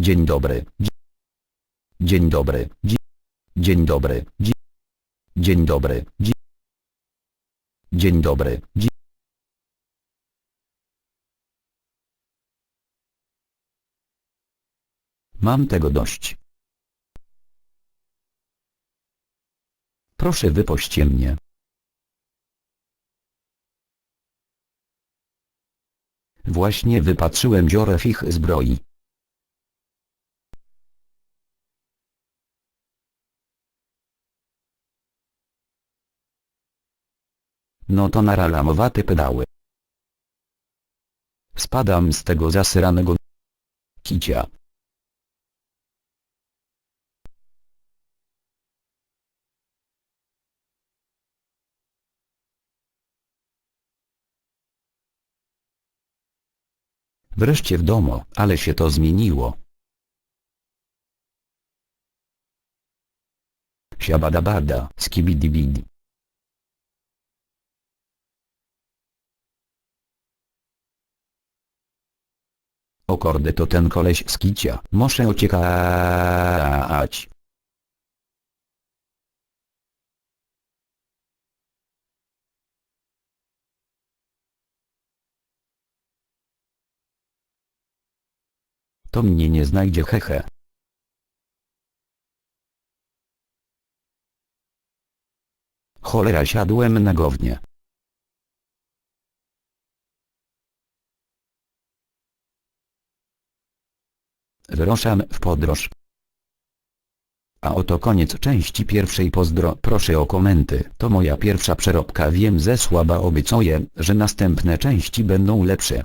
Dzień dobry. Dzie- Dzień dobry. Dzie- Dzień dobry. Dzie- Dzień dobry. Dzie- Dzień dobry. Mam tego dość. Proszę wypuśćcie mnie. Właśnie wypatrzyłem dziurę w ich zbroi. No to naralamowate pedały. Spadam z tego zasyranego kicia. Wreszcie w domu, ale się to zmieniło. Siabadabada, skibidibidi. O to ten koleś z kicia, muszę uciekać. To mnie nie znajdzie hehe. Cholera siadłem na gównie. Wyruszam w podróż. A oto koniec części pierwszej pozdro proszę o komenty. To moja pierwsza przeróbka wiem ze słaba obiecuję, że następne części będą lepsze.